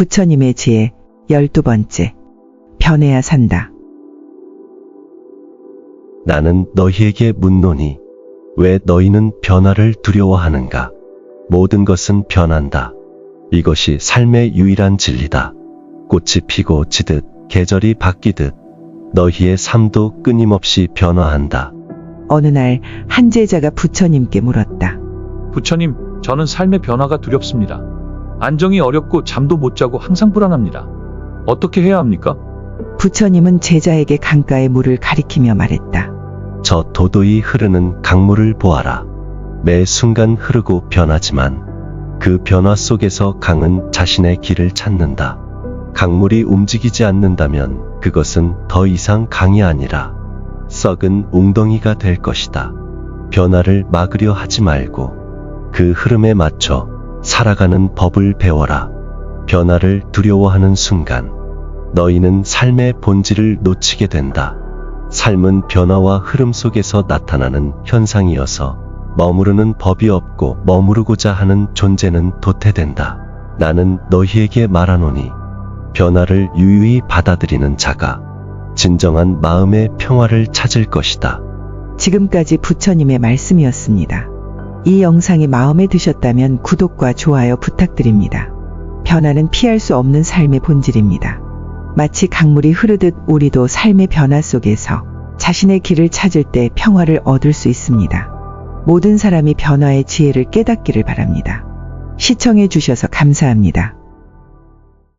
부처님의 지혜 열두 번째. 변해야 산다. 나는 너희에게 묻노니 왜 너희는 변화를 두려워하는가? 모든 것은 변한다. 이것이 삶의 유일한 진리다. 꽃이 피고 지듯 계절이 바뀌듯 너희의 삶도 끊임없이 변화한다. 어느 날 한 제자가 부처님께 물었다. 부처님, 저는 삶의 변화가 두렵습니다. 안정이 어렵고 잠도 못 자고 항상 불안합니다. 어떻게 해야 합니까? 부처님은 제자에게 강가의 물을 가리키며 말했다. 저 도도히 흐르는 강물을 보아라. 매 순간 흐르고 변하지만 그 변화 속에서 강은 자신의 길을 찾는다. 강물이 움직이지 않는다면 그것은 더 이상 강이 아니라 썩은 웅덩이가 될 것이다. 변화를 막으려 하지 말고 그 흐름에 맞춰 살아가는 법을 배워라. 변화를 두려워하는 순간 너희는 삶의 본질을 놓치게 된다. 삶은 변화와 흐름 속에서 나타나는 현상이어서 머무르는 법이 없고 머무르고자 하는 존재는 도태된다. 나는 너희에게 말하노니 변화를 유유히 받아들이는 자가 진정한 마음의 평화를 찾을 것이다. 지금까지 부처님의 말씀이었습니다. 이 영상이 마음에 드셨다면 구독과 좋아요 부탁드립니다. 변화는 피할 수 없는 삶의 본질입니다. 마치 강물이 흐르듯 우리도 삶의 변화 속에서 자신의 길을 찾을 때 평화를 얻을 수 있습니다. 모든 사람이 변화의 지혜를 깨닫기를 바랍니다. 시청해 주셔서 감사합니다.